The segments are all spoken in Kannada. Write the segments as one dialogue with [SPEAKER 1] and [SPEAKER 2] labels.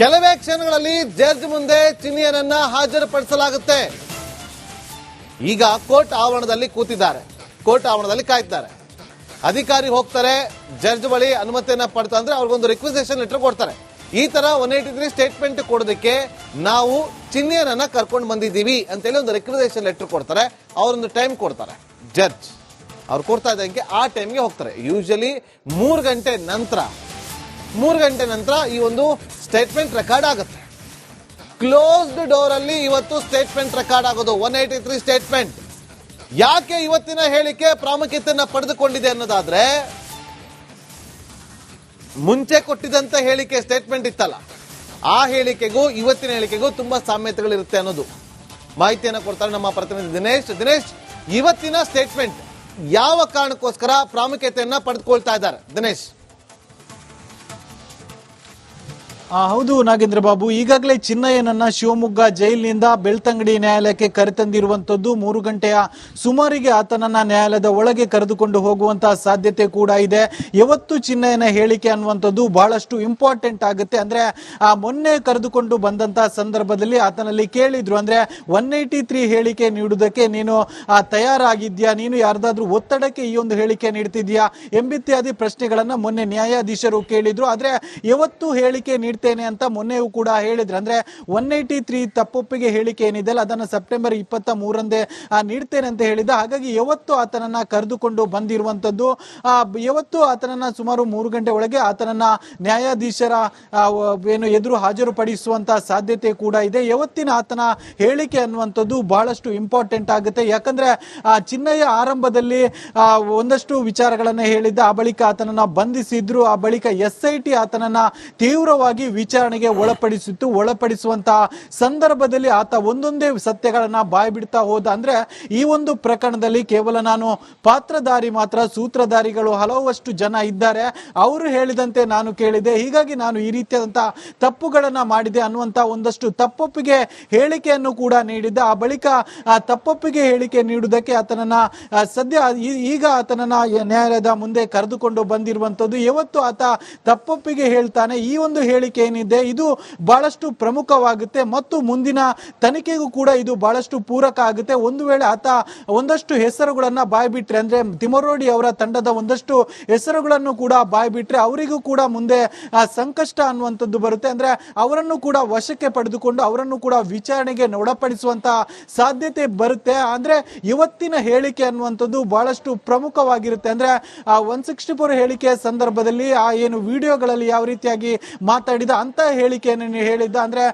[SPEAKER 1] ಕೆಲವೇ ಕ್ಷಣಗಳಲ್ಲಿ ಜಡ್ಜ್ ಮುಂದೆ ಚಿನಿಯರನ್ನ ಹಾಜರುಪಡಿಸಲಾಗುತ್ತೆ. ಈಗ ಕೋರ್ಟ್ ಆವರಣದಲ್ಲಿ ಕೂತಿದ್ದಾರೆ. ಕೋರ್ಟ್ ಆವರಣದಲ್ಲಿ ಕಾಯ್ತಾರೆ ಅಧಿಕಾರಿ ಹೋಗ್ತಾರೆ, ಜಡ್ಜ್ ಬಳಿ ಅನುಮತಿಯನ್ನ ಪಡ್ತಾ ಅಂದ್ರೆ ಅವ್ರಿಗೊಂದು ರಿಕ್ವಿಸೇಷನ್ ಲೆಟರ್ ಕೊಡ್ತಾರೆ. ಈ ತರ ಒನ್ ಏಯ್ಟಿ ತ್ರೀ ಸ್ಟೇಟ್ಮೆಂಟ್ ಕೊಡೋದಕ್ಕೆ ನಾವು ಚಿನ್ನಿಯರನ್ನ ಕರ್ಕೊಂಡು ಬಂದಿದ್ದೀವಿ ಅಂತೇಳಿ ಒಂದು ರಿಕ್ವಿಸೇಷನ್ ಲೆಟರ್ ಕೊಡ್ತಾರೆ. ಅವರೊಂದು ಟೈಮ್ ಕೊಡ್ತಾರೆ. ಜಡ್ಜ್. ಅವ್ರು ಕೊಡ್ತಾ ಇದ್ದಂಗೆ ಆ ಟೈಮ್ಗೆ ಹೋಗ್ತಾರೆ. ಯೂಶಲಿ ಮೂರು ಗಂಟೆ ನಂತರ ಮೂರು ಗಂಟೆ ನಂತರ ಈ ಒಂದು ಸ್ಟೇಟ್ಮೆಂಟ್ ರೆಕಾರ್ಡ್ ಆಗುತ್ತೆ. ಕ್ಲೋಸ್ಡ್ ಡೋರ್ ಅಲ್ಲಿ ಇವತ್ತು ಸ್ಟೇಟ್ಮೆಂಟ್ ರೆಕಾರ್ಡ್ ಆಗೋದು. ಒನ್ ಏಯ್ಟಿ ತ್ರೀ ಸ್ಟೇಟ್ಮೆಂಟ್ ಯಾಕೆ ಇವತ್ತಿನ ಹೇಳಿಕೆ ಪ್ರಾಮುಖ್ಯತೆಯನ್ನು ಪಡೆದುಕೊಂಡಿದೆ ಅನ್ನೋದಾದ್ರೆ, ಮುಂಚೆ ಕೊಟ್ಟಿದಂತ ಹೇಳಿಕೆ ಸ್ಟೇಟ್ಮೆಂಟ್ ಇತ್ತಲ್ಲ. ಆ ಹೇಳಿಕೆಗೂ, ಇವತ್ತಿನ ಹೇಳಿಕೆಗೂ ತುಂಬಾ ಸಾಮ್ಯತೆಗಳಿರುತ್ತೆ ಅನ್ನೋದು. ಮಾಹಿತಿಯನ್ನು ಕೊಡ್ತಾರೆ ನಮ್ಮ ಪ್ರತಿನಿಧಿ ದಿನೇಶ್. ದಿನೇಶ್, ಇವತ್ತಿನ ಸ್ಟೇಟ್ಮೆಂಟ್ ಯಾವ ಕಾರಣಕ್ಕೋಸ್ಕರ ಪ್ರಾಮುಖ್ಯತೆಯನ್ನ ಪಡೆದುಕೊಳ್ತಾ ಇದ್ದಾರೆ? ದಿನೇಶ್.
[SPEAKER 2] ಹೌದು ನಾಗೇಂದ್ರ ಬಾಬು, ಈಗಾಗಲೇ ಚಿನ್ನಯ್ಯನನ್ನ ಶಿವಮೊಗ್ಗ ಜೈಲಿನಿಂದ ಬೆಳ್ತಂಗಡಿ ನ್ಯಾಯಾಲಯಕ್ಕೆ ಕರೆತಂದಿರುವಂತದ್ದು ಮೂರು ಗಂಟೆಯ ಸುಮಾರಿಗೆ ಆತನನ್ನ ನ್ಯಾಯಾಲಯದ ಒಳಗೆ ಕರೆದುಕೊಂಡು ಹೋಗುವಂತಹ ಸಾಧ್ಯತೆ ಕೂಡ ಇದೆ. ಯಾವತ್ತು ಚಿನ್ನಯ್ಯನ ಹೇಳಿಕೆ ಅನ್ನುವಂಥದ್ದು ಬಹಳಷ್ಟು ಇಂಪಾರ್ಟೆಂಟ್ ಆಗುತ್ತೆ. ಅಂದ್ರೆ, ಆ, ಮೊನ್ನೆ ಕರೆದುಕೊಂಡು ಬಂದಂತ ಸಂದರ್ಭದಲ್ಲಿ ಆತನಲ್ಲಿ ಕೇಳಿದ್ರು. ಅಂದ್ರೆ ಒನ್ ಏಯ್ಟಿ ತ್ರೀ ಹೇಳಿಕೆ ನೀಡುವುದಕ್ಕೆ ನೀನು ತಯಾರಾಗಿದ್ಯಾ ನೀನು ಯಾರ್ದಾದ್ರೂ ಒತ್ತಡಕ್ಕೆ ಈ ಒಂದು ಹೇಳಿಕೆ ನೀಡ್ತಿದ್ಯಾ ಎಂಬಿತ್ಯಾದಿ ಪ್ರಶ್ನೆಗಳನ್ನ ಮೊನ್ನೆ ನ್ಯಾಯಾಧೀಶರು ಕೇಳಿದ್ರು. ಆದ್ರೆ, ಯಾವತ್ತು ಹೇಳಿಕೆ ನೀಡ್ತೇನೆ ಅಂತ ಮೊನ್ನೆಯೂ ಕೂಡ ಹೇಳಿದ್ರು. ಅಂದ್ರೆ ಒನ್ ಏಯ್ಟಿ ತ್ರೀ ತಪ್ಪೊಪ್ಪಿಗೆ ಹೇಳಿಕೆ ಏನಿದೆಯಲ್ಲ ಅದನ್ನು ಸೆಪ್ಟೆಂಬರ್ ಇಪ್ಪತ್ತ ಮೂರಂದೇ ನೀಡ್ತೇನೆ ಅಂತ ಹೇಳಿದ ಹಾಗಾಗಿ ಯಾವತ್ತು ಆತನನ್ನ ಕರೆದುಕೊಂಡು ಬಂದಿರುವಂತದ್ದು ಯಾವತ್ತು ಆತನನ್ನ ಸುಮಾರು ಮೂರು ಗಂಟೆ ಒಳಗೆ ಆತನನ್ನ ನ್ಯಾಯಾಧೀಶರ ಏನು ಎದುರು ಹಾಜರುಪಡಿಸುವಂತ ಸಾಧ್ಯತೆ ಕೂಡ ಇದೆ. ಯಾವತ್ತಿನ ಆತನ ಹೇಳಿಕೆ ಅನ್ನುವಂಥದ್ದು ಬಹಳಷ್ಟು ಇಂಪಾರ್ಟೆಂಟ್ ಆಗುತ್ತೆ. ಯಾಕಂದ್ರೆ, ಆ, ಚಿನ್ನಯ್ಯ ಆರಂಭದಲ್ಲಿ ಒಂದಷ್ಟು ವಿಚಾರಗಳನ್ನು ಹೇಳಿದ್ದ. ಆ ಬಳಿಕ ಆತನನ್ನ ಬಂಧಿಸಿದ್ರು. ಆ ಬಳಿಕ ಎಸ್ ಐ ಟಿ ಆತನನ್ನ ತೀವ್ರವಾಗಿ ವಿಚಾರಣೆಗೆ ಒಳಪಡಿಸಿತ್ತು. ಒಳಪಡಿಸುವಂತಹ ಸಂದರ್ಭದಲ್ಲಿ ಆತ ಒಂದೊಂದೇ ಸತ್ಯಗಳನ್ನ ಬಾಯಿ ಬಿಡ್ತಾ ಹೋದ. ಅಂದ್ರೆ ಈ ಒಂದು ಪ್ರಕರಣದಲ್ಲಿ ಕೇವಲ ನಾನು ಪಾತ್ರಧಾರಿ ಮಾತ್ರ, ಸೂತ್ರಧಾರಿಗಳು ಹಲವಷ್ಟು ಜನ ಇದ್ದಾರೆ. ಅವರು ಹೇಳಿದಂತೆ ನಾನು ಕೇಳಿದೆ. ಹೀಗಾಗಿ ನಾನು ಈ ರೀತಿಯಾದಂತಹ ತಪ್ಪುಗಳನ್ನ ಮಾಡಿದೆ ಅನ್ನುವಂತ ಒಂದಷ್ಟು ತಪ್ಪೊಪ್ಪಿಗೆ ಹೇಳಿಕೆಯನ್ನು ಕೂಡ ನೀಡಿದ್ದ. ಆ ಬಳಿಕ ಆ ತಪ್ಪೊಪ್ಪಿಗೆ ಹೇಳಿಕೆ ನೀಡುವುದಕ್ಕೆ ಆತನನ್ನ ಸದ್ಯ ಈಗ ಆತನನ್ನ ನ್ಯಾಯಾಲಯದ ಮುಂದೆ ಕರೆದುಕೊಂಡು ಬಂದಿರುವಂತದ್ದು ಯಾವತ್ತು ಆತ ತಪ್ಪೊಪ್ಪಿಗೆ ಹೇಳ್ತಾನೆ, ಈ ಒಂದು ಹೇಳಿಕೆ ಏನಿದೆ ಇದು ಬಹಳಷ್ಟು ಪ್ರಮುಖವಾಗುತ್ತೆ. ಮತ್ತು ಮುಂದಿನ ತನಿಖೆಗೂ ಕೂಡ ಇದು ಬಹಳಷ್ಟು ಪೂರಕ ಆಗುತ್ತೆ. ಒಂದು ವೇಳೆ ಆತ ಒಂದಷ್ಟು ಹೆಸರುಗಳನ್ನ ಬಾಯ್ಬಿಟ್ರೆ, ಅಂದ್ರೆ ತಿಮರೋಡಿ ಅವರ ತಂಡದ ಒಂದಷ್ಟು ಹೆಸರುಗಳನ್ನು ಕೂಡ ಬಾಯ್ಬಿಟ್ರೆ, ಅವರಿಗೂ ಕೂಡ ಮುಂದೆ ಸಂಕಷ್ಟ ಅನ್ನುವಂಥದ್ದು ಬರುತ್ತೆ. ಅಂದ್ರೆ ಅವರನ್ನು ಕೂಡ ವಶಕ್ಕೆ ಪಡೆದುಕೊಂಡು ಅವರನ್ನು ಕೂಡ ವಿಚಾರಣೆಗೆ ಒಳಪಡಿಸುವಂತ ಸಾಧ್ಯತೆ ಬರುತ್ತೆ. ಅಂದ್ರೆ ಇವತ್ತಿನ ಹೇಳಿಕೆ ಅನ್ನುವಂಥದ್ದು ಬಹಳಷ್ಟು ಪ್ರಮುಖವಾಗಿರುತ್ತೆ. ಅಂದ್ರೆ ಒನ್ ಸಿಕ್ಸ್ಟಿ ಫೋರ್ ಹೇಳಿಕೆಯ ಸಂದರ್ಭದಲ್ಲಿ, ಆ, ಏನು ವಿಡಿಯೋಗಳಲ್ಲಿ ಯಾವ ರೀತಿಯಾಗಿ ಮಾತಾಡಿದ ಅಂತ ಹೇಳಿಕೆಯನ್ನು ಹೇಳಿದ್ದ. ಅಂದ್ರೆ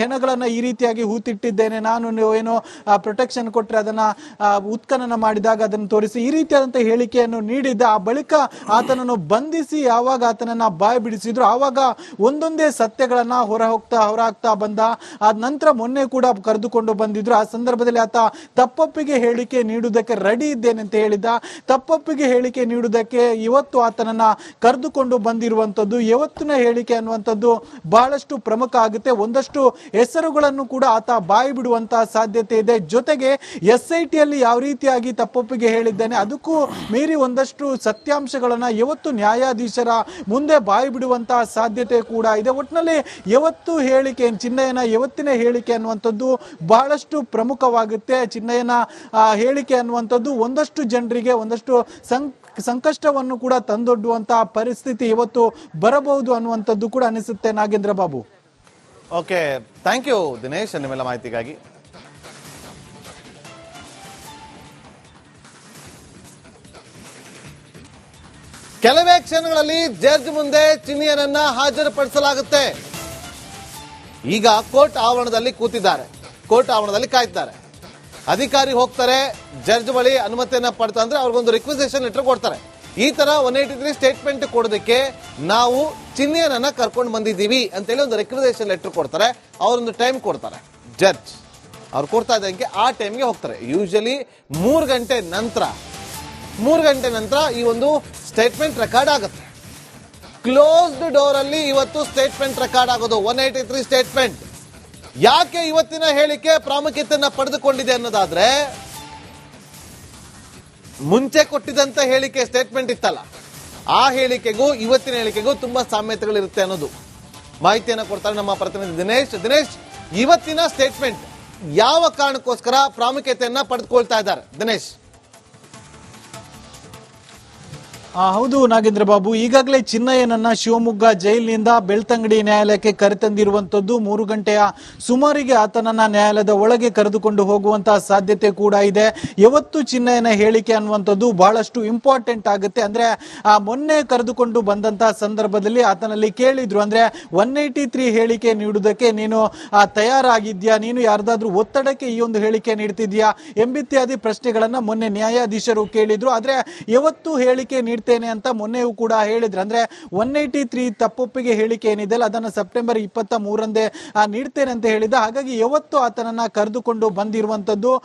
[SPEAKER 2] ಹೆಣಗಳನ್ನ ಈ ರೀತಿಯಾಗಿ ಹೂತಿಟ್ಟಿದ್ದೇನೆ, ನಾನು ಏನು ಪ್ರೊಟೆಕ್ಷನ್ ಕೊಟ್ಟರೆ ಅದನ್ನ ಉತ್ಖನನ ಮಾಡಿದಾಗ ಅದನ್ನು ತೋರಿಸಿ ಈ ರೀತಿಯಾದಂಥ ಹೇಳಿಕೆಯನ್ನು ನೀಡಿದ್ದ. ಆ ಬಳಿಕ ಆತನನ್ನು ಬಂಧಿಸಿ, ಯಾವಾಗ ಆತನನ್ನ ಬಾಯಿ ಬಿಡಿಸಿದ್ರು, ಆವಾಗ ಒಂದೊಂದೇ ಸತ್ಯಗಳನ್ನ ಹೊರ ಹೋಗ್ತಾ ಹೊರ ಹಾಕ್ತಾ ಬಂದ. ಆದ ನಂತರ ಮೊನ್ನೆ ಕೂಡ ಕರೆದುಕೊಂಡು ಬಂದಿದ್ರು. ಆ ಸಂದರ್ಭದಲ್ಲಿ ಆತ ತಪ್ಪೊಪ್ಪಿಗೆ ಹೇಳಿಕೆ ನೀಡುವುದಕ್ಕೆ ರೆಡಿ ಇದ್ದೇನೆ ಅಂತ ಹೇಳಿದ್ದ. ತಪ್ಪೊಪ್ಪಿಗೆ ಹೇಳಿಕೆ ನೀಡುವುದಕ್ಕೆ ಇವತ್ತು ಆತನನ್ನ ಕರೆದುಕೊಂಡು ಬಂದಿರುವಂತದ್ದು, ಯಾವತ್ತಿನ ಹೇಳಿಕೆ ಅನ್ನುವಂಥದ್ದು ಬಹಳಷ್ಟು ಪ್ರಮುಖ ಆಗುತ್ತೆ. ಒಂದಷ್ಟು ಹೆಸರುಗಳನ್ನು ಕೂಡ ಆತ ಬಾಯಿ ಬಿಡುವಂತಹ ಸಾಧ್ಯತೆ ಇದೆ. ಜೊತೆಗೆ ಎಸ್ ಐ ಯಾವ ರೀತಿಯಾಗಿ ತಪ್ಪೊಪ್ಪಿಗೆ ಹೇಳಿದ್ದಾನೆ, ಅದಕ್ಕೂ ಮೀರಿ ಒಂದಷ್ಟು ಸತ್ಯಾಂಶಗಳನ್ನ ಯಾವತ್ತು ನ್ಯಾಯಾಧೀಶರ ಮುಂದೆ ಬಾಯಿ ಬಿಡುವಂತಹ ಸಾಧ್ಯತೆ ಕೂಡ ಇದೆ. ಒಟ್ಟಿನಲ್ಲಿ ಯಾವತ್ತು ಹೇಳಿಕೆ, ಚಿನ್ನಯ್ಯನ ಯಾವತ್ತಿನ ಹೇಳಿಕೆ ಅನ್ನುವಂಥದ್ದು ಬಹಳಷ್ಟು ಪ್ರಮುಖವಾಗುತ್ತೆ. ಚಿನ್ನಯ್ಯನ ಹೇಳಿಕೆ ಅನ್ನುವಂಥದ್ದು ಒಂದಷ್ಟು ಜನರಿಗೆ, ಒಂದಷ್ಟು ಸಂ ಸಂಕಷ್ಟವನ್ನು ಕೂಡ ತಂದೊಡ್ಡುವಂತಹ ಪರಿಸ್ಥಿತಿ ಇವತ್ತು ಬರಬಹುದು ಅನ್ನುವಂಥದ್ದು ಕೂಡ ಅನಿಸುತ್ತೆ Nagendra Babu.
[SPEAKER 1] Okay thank you Dinesh, ನಿಮ್ಮೆಲ್ಲ ಮಾಹಿತಿಗಾಗಿ. ಕೆಲವೇ ಕ್ಷಣಗಳಲ್ಲಿ ಜಡ್ಜ್ ಮುಂದೆ ಚಿನ್ನಿಯರನ್ನ ಹಾಜರುಪಡಿಸಲಾಗುತ್ತೆ. ಈಗ ಕೋರ್ಟ್ ಆವರಣದಲ್ಲಿ ಕೂತಿದ್ದಾರೆ. ಕೋರ್ಟ್ ಆವರಣದಲ್ಲಿ ಕಾಯ್ತಾರೆ ಅಧಿಕಾರಿ ಹೋಗ್ತಾರೆ ಜಡ್ಜ್ ಬಳಿ ಅನುಮತಿಯನ್ನ ಪಡ್ತಾ ಅಂದ್ರೆ ಅವ್ರಿಗೊಂದು ರಿಕ್ವೆಸ್ಟೇಷನ್ ಲೆಟರ್ ಕೊಡ್ತಾರೆ. ಈ ತರ ಒನ್ ಏಯ್ಟಿ ತ್ರೀ ಸ್ಟೇಟ್ಮೆಂಟ್ ಕೊಡೋದಕ್ಕೆ ನಾವು ಚಿನ್ನಿಯನನ್ನ ಕರ್ಕೊಂಡು ಬಂದಿದ್ದೀವಿ ಅಂತೇಳಿ ಒಂದು ರಿಕ್ವಿಸೇಷನ್ ಲೆಟರ್ ಕೊಡ್ತಾರೆ, ಅವರೊಂದು ಟೈಮ್ ಕೊಡ್ತಾರೆ. ಜಡ್ಜ್ ಅವ್ರು ಕೊಡ್ತಾ ಇದ್ದಂಗೆ ಆ ಟೈಮ್ಗೆ ಹೋಗ್ತಾರೆ. ಯೂಶಲಿ ಮೂರು ಗಂಟೆ ನಂತರ, ಮೂರು ಗಂಟೆ ನಂತರ ಈ ಒಂದು ಸ್ಟೇಟ್ಮೆಂಟ್ ರೆಕಾರ್ಡ್ ಆಗುತ್ತೆ. ಕ್ಲೋಸ್ಡ್ ಡೋರ್ ಅಲ್ಲಿ ಇವತ್ತು ಸ್ಟೇಟ್ಮೆಂಟ್ ರೆಕಾರ್ಡ್ ಆಗೋದು ಒನ್ ಏಯ್ಟಿ ತ್ರೀ ಸ್ಟೇಟ್ಮೆಂಟ್ ಯಾಕೆ ಇವತ್ತಿನ ಹೇಳಿಕೆ ಪ್ರಾಮುಖ್ಯತೆಯನ್ನು ಪಡೆದುಕೊಂಡಿದೆ ಅನ್ನೋದಾದ್ರೆ, ಮುಂಚೆ ಕೊಟ್ಟಿದಂತ ಹೇಳಿಕೆ ಸ್ಟೇಟ್ಮೆಂಟ್ ಇತ್ತಲ್ಲ, ಆ ಹೇಳಿಕೆಗೂ, ಇವತ್ತಿನ ಹೇಳಿಕೆಗೂ ತುಂಬಾ ಸಾಮ್ಯತೆಗಳಿರುತ್ತೆ ಅನ್ನೋದು. ಮಾಹಿತಿಯನ್ನು ಕೊಡ್ತಾರೆ ನಮ್ಮ ಪ್ರತಿನಿಧಿ ದಿನೇಶ್. ದಿನೇಶ್, ಇವತ್ತಿನ ಸ್ಟೇಟ್ಮೆಂಟ್ ಯಾವ ಕಾರಣಕ್ಕೋಸ್ಕರ ಪ್ರಾಮುಖ್ಯತೆಯನ್ನ ಪಡೆದುಕೊಳ್ತಾ ಇದ್ದಾರೆ? ದಿನೇಶ್.
[SPEAKER 2] ಹೌದು ನಾಗೇಂದ್ರ ಬಾಬು, ಈಗಾಗಲೇ ಚಿನ್ನಯ್ಯನನ್ನ ಶಿವಮೊಗ್ಗ ಜೈಲಿನಿಂದ ಬೆಳ್ತಂಗಡಿ ನ್ಯಾಯಾಲಯಕ್ಕೆ ಕರೆತಂದಿರುವಂತದ್ದು ಮೂರು ಗಂಟೆಯ ಸುಮಾರಿಗೆ ಆತನನ್ನ ನ್ಯಾಯಾಲಯದ ಒಳಗೆ ಕರೆದುಕೊಂಡು ಹೋಗುವಂತಹ ಸಾಧ್ಯತೆ ಕೂಡ ಇದೆ. ಯಾವತ್ತು ಚಿನ್ನಯ್ಯನ ಹೇಳಿಕೆ ಅನ್ನುವಂಥದ್ದು ಬಹಳಷ್ಟು ಇಂಪಾರ್ಟೆಂಟ್ ಆಗುತ್ತೆ. ಅಂದ್ರೆ ಮೊನ್ನೆ ಕರೆದುಕೊಂಡು ಬಂದಂತಹ ಸಂದರ್ಭದಲ್ಲಿ ಆತನಲ್ಲಿ ಕೇಳಿದ್ರು. ಅಂದ್ರೆ, ಒನ್ ಏಯ್ಟಿ ತ್ರೀ ಹೇಳಿಕೆ ನೀಡುವುದಕ್ಕೆ ನೀನು ತಯಾರಾಗಿದ್ಯಾ? ನೀನು ಯಾರ್ದಾದ್ರೂ ಒತ್ತಡಕ್ಕೆ ಈ ಒಂದು ಹೇಳಿಕೆ ನೀಡ್ತಿದ್ಯಾ? ಎಂಬಿತ್ಯಾದಿ ಪ್ರಶ್ನೆಗಳನ್ನ ಮೊನ್ನೆ ನ್ಯಾಯಾಧೀಶರು ಕೇಳಿದ್ರು. ಆದ್ರೆ, ಯಾವತ್ತು ಹೇಳಿಕೆ ನೀಡ್ತೇನೆ ಅಂತ ಮೊನ್ನೆಯೂ ಕೂಡ ಹೇಳಿದ್ರು. ಅಂದ್ರೆ ಒನ್ ಏಯ್ಟಿ ತ್ರೀ ತಪ್ಪೊಪ್ಪಿಗೆ ಹೇಳಿಕೆ ಏನಿದೆ ಅದನ್ನು ಸೆಪ್ಟೆಂಬರ್ ಇಪ್ಪತ್ತ ಮೂರಂದೇ ನೀಡ್ತೇನೆ ಅಂತ ಹೇಳಿದ ಹಾಗಾಗಿ ಯಾವತ್ತು ಆತನನ್ನ ಕರೆದುಕೊಂಡು ಬಂದಿರುವಂತದ್ದು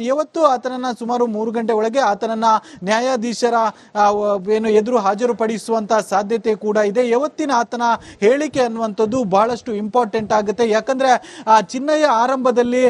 [SPEAKER 2] ಯಾವತ್ತು ಆತನನ್ನ ಸುಮಾರು ಮೂರು ಗಂಟೆ ಒಳಗೆ ಆತನನ್ನ ನ್ಯಾಯಾಧೀಶರ ಏನು ಎದುರು ಹಾಜರುಪಡಿಸುವಂತ ಸಾಧ್ಯತೆ ಕೂಡ ಇದೆ. ಯಾವತ್ತಿನ ಆತನ ಹೇಳಿಕೆ ಅನ್ನುವಂಥದ್ದು ಬಹಳಷ್ಟು ಇಂಪಾರ್ಟೆಂಟ್ ಆಗುತ್ತೆ. ಯಾಕಂದ್ರೆ, ಆ, ಚಿನ್ನಯ್ಯ ಆರಂಭದಲ್ಲಿ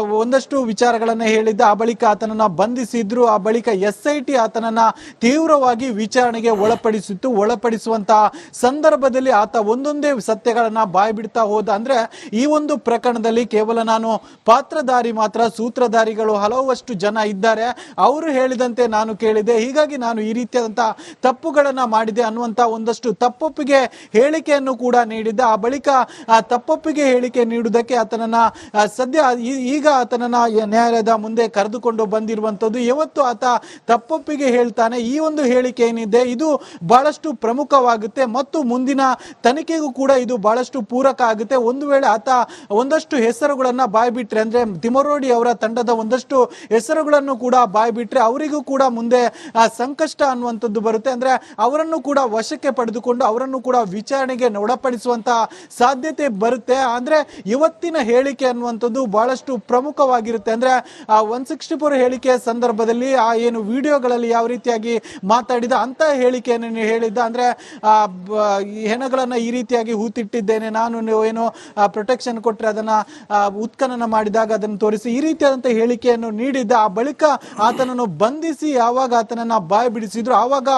[SPEAKER 2] ಒಂದಷ್ಟು ವಿಚಾರಗಳನ್ನು ಹೇಳಿದ್ದ. ಆ ಬಳಿಕ ಆತನನ್ನ ಬಂಧಿಸಿದ್ರು. ಆ ಬಳಿಕ ಎಸ್ ಐ ಟಿ ಆತನನ್ನ ತೀವ್ರವಾಗಿ ವಿಚಾರಣೆಗೆ ಒಳಪಡಿಸಿತ್ತು. ಒಳಪಡಿಸುವಂತಹ ಸಂದರ್ಭದಲ್ಲಿ ಆತ ಒಂದೊಂದೇ ಸತ್ಯಗಳನ್ನ ಬಾಯಿ ಬಿಡ್ತಾ ಹೋದ ಅಂದ್ರೆ ಈ ಒಂದು ಪ್ರಕರಣದಲ್ಲಿ ಕೇವಲ ನಾನು ಪಾತ್ರಧಾರಿ ಮಾತ್ರ, ಸೂತ್ರಧಾರಿಗಳು ಹಲವಷ್ಟು ಜನ ಇದ್ದಾರೆ. ಅವರು ಹೇಳಿದಂತೆ ನಾನು ಕೇಳಿದೆ. ಹೀಗಾಗಿ ನಾನು ಈ ರೀತಿಯಾದಂತಹ ತಪ್ಪುಗಳನ್ನ ಮಾಡಿದೆ ಅನ್ನುವಂತ ಒಂದಷ್ಟು ತಪ್ಪೊಪ್ಪಿಗೆ ಹೇಳಿಕೆಯನ್ನು ಕೂಡ ನೀಡಿದ್ದ. ಆ ಬಳಿಕ ಆ ತಪ್ಪೊಪ್ಪಿಗೆ ಹೇಳಿಕೆ ನೀಡುವುದಕ್ಕೆ ಆತನನ್ನ ಸದ್ಯ ಈಗ ಆತನನ್ನ ನ್ಯಾಯಾಲಯದ ಮುಂದೆ ಕರೆದುಕೊಂಡು ಬಂದಿರುವಂತದ್ದು ಇವತ್ತು ಆತ ತಪ್ಪೊಪ್ಪಿಗೆ ಹೇಳ್ತಾನೆ, ಈ ಒಂದು ಹೇಳಿಕೆ ಏನಿದೆ ಇದು ಬಹಳಷ್ಟು ಪ್ರಮುಖವಾಗುತ್ತೆ ಮತ್ತು ಮುಂದಿನ ತನಿಖೆಗೂ ಕೂಡ ಇದು ಬಹಳಷ್ಟು ಪೂರಕ ಆಗುತ್ತೆ. ಒಂದು ವೇಳೆ ಆತ ಒಂದಷ್ಟು ಹೆಸರುಗಳನ್ನು ಬಾಯ್ಬಿಟ್ರೆ, ಅಂದ್ರೆ ತಿಮರೋಡಿ ಅವರ ತಂಡದ ಒಂದಷ್ಟು ಹೆಸರುಗಳನ್ನು ಕೂಡ ಬಾಯ್ಬಿಟ್ರೆ, ಅವರಿಗೂ ಕೂಡ ಮುಂದೆ ಸಂಕಷ್ಟ ಅನ್ನುವಂಥದ್ದು ಬರುತ್ತೆ. ಅಂದ್ರೆ ಅವರನ್ನು ಕೂಡ ವಶಕ್ಕೆ ಪಡೆದುಕೊಂಡು ಅವರನ್ನು ಕೂಡ ವಿಚಾರಣೆಗೆ ಒಳಪಡಿಸುವಂತಹ ಸಾಧ್ಯತೆ ಬರುತ್ತೆ. ಅಂದ್ರೆ ಇವತ್ತಿನ ಹೇಳಿಕೆ ಅನ್ನುವಂಥದ್ದು ಬಹಳಷ್ಟು ಪ್ರಮುಖವಾಗಿರುತ್ತೆ. ಅಂದ್ರೆ ಒನ್ ಸಿಕ್ಸ್ಟಿ ಫೋರ್ ಹೇಳಿಕೆಯ ಸಂದರ್ಭದಲ್ಲಿ ಆ ಏನು ವಿಡಿಯೋಗಳಲ್ಲಿ ಯಾವ ರೀತಿಯಾಗಿ ಮಾತಾಡಿದ ಅಂತ ಹೇಳಿಕೆಯನ್ನು ಹೇಳಿದ್ದ. ಅಂದ್ರೆ ಹೆಣಗಳನ್ನ ಈ ರೀತಿಯಾಗಿ ಹೂತಿಟ್ಟಿದ್ದೇನೆ, ನಾನು ಏನು ಪ್ರೊಟೆಕ್ಷನ್ ಕೊಟ್ಟರೆ ಅದನ್ನ ಉತ್ಖನನ ಮಾಡಿದಾಗ ಅದನ್ನು ತೋರಿಸಿ, ಈ ರೀತಿಯಾದಂತ ಹೇಳಿಕೆಯನ್ನು ನೀಡಿದ್ದ. ಆ ಬಳಿಕ ಆತನನ್ನು ಬಂಧಿಸಿ, ಯಾವಾಗ ಆತನನ್ನ ಬಾಯಿ ಬಿಡಿಸಿದ್ರು, ಆವಾಗ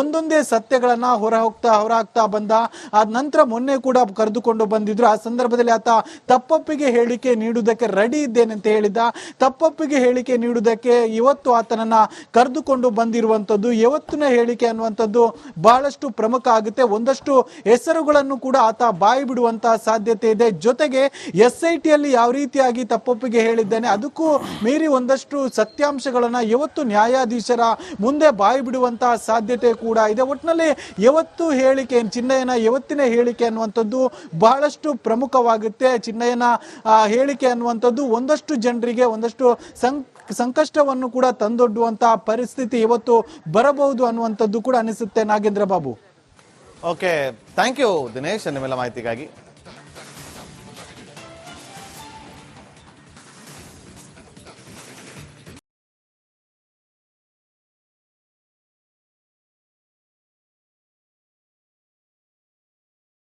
[SPEAKER 2] ಒಂದೊಂದೇ ಸತ್ಯಗಳನ್ನ ಹೊರ ಹೋಗ್ತಾ ಹೊರ ಹಾಕ್ತಾ ಬಂದ. ಆದ ನಂತರ ಮೊನ್ನೆ ಕೂಡ ಕರೆದುಕೊಂಡು ಬಂದಿದ್ರು. ಆ ಸಂದರ್ಭದಲ್ಲಿ ಆತ ತಪ್ಪೊಪ್ಪಿಗೆ ಹೇಳಿಕೆ ನೀಡುವುದಕ್ಕೆ ರೆಡಿ ಇದ್ದೇನೆ ಅಂತ ಹೇಳಿದ್ದ. ತಪ್ಪೊಪ್ಪಿಗೆ ಹೇಳಿಕೆ ನೀಡುವುದಕ್ಕೆ ಇವತ್ತು ಆತನನ್ನ ಕರೆದುಕೊಂಡು ಬಂದಿರುವಂತದ್ದು, ಯಾವತ್ತಿನ ಹೇಳಿಕೆ ಅನ್ನುವಂಥದ್ದು ಬಹಳಷ್ಟು ಪ್ರಮುಖ ಆಗುತ್ತೆ. ಒಂದಷ್ಟು ಹೆಸರುಗಳನ್ನು ಕೂಡ ಆತ ಬಾಯಿ ಬಿಡುವಂತಹ ಸಾಧ್ಯತೆ ಇದೆ. ಜೊತೆಗೆ ಎಸ್ ಐ ಟಿಯಲ್ಲಿ ಯಾವ ರೀತಿಯಾಗಿ ತಪ್ಪೊಪ್ಪಿಗೆ ಹೇಳಿದ್ದಾನೆ, ಅದಕ್ಕೂ ಮೀರಿ ಒಂದಷ್ಟು ಸತ್ಯಾಂಶಗಳನ್ನ ಇವತ್ತು ನ್ಯಾಯಾಧೀಶರ ಮುಂದೆ ಬಾಯಿ ಬಿಡುವಂತಹ ಸಾಧ್ಯತೆ ಕೂಡ ಇದೆ. ಒಟ್ಟಿನಲ್ಲಿ ಇವತ್ತು ಹೇಳಿಕೆ, ಚಿನ್ನಯ್ಯನ ಇವತ್ತಿನ ಹೇಳಿಕೆ ಅನ್ನುವಂಥದ್ದು ಬಹಳಷ್ಟು ಪ್ರಮುಖವಾಗುತ್ತೆ. ಚಿನ್ನಯ್ಯನ ಹೇಳಿಕೆ ಅನ್ನುವಂಥದ್ದು ಒಂದಷ್ಟು ಜನರಿಗೆ, ಒಂದಷ್ಟು ಸಂ ಸಂಕಷ್ಟವನ್ನು ಕೂಡ ತಂದೊಡ್ಡುವಂತಹ ಪರಿಸ್ಥಿತಿ ಇವತ್ತು ಬರಬಹುದು ಅನ್ನುವಂಥದ್ದು ಕೂಡ ಅನಿಸುತ್ತೆ Nagendra Babu.
[SPEAKER 1] Okay thank you Dinesh ನಿಮ್ಮೆಲ್ಲ ಮಾಹಿತಿಗಾಗಿ.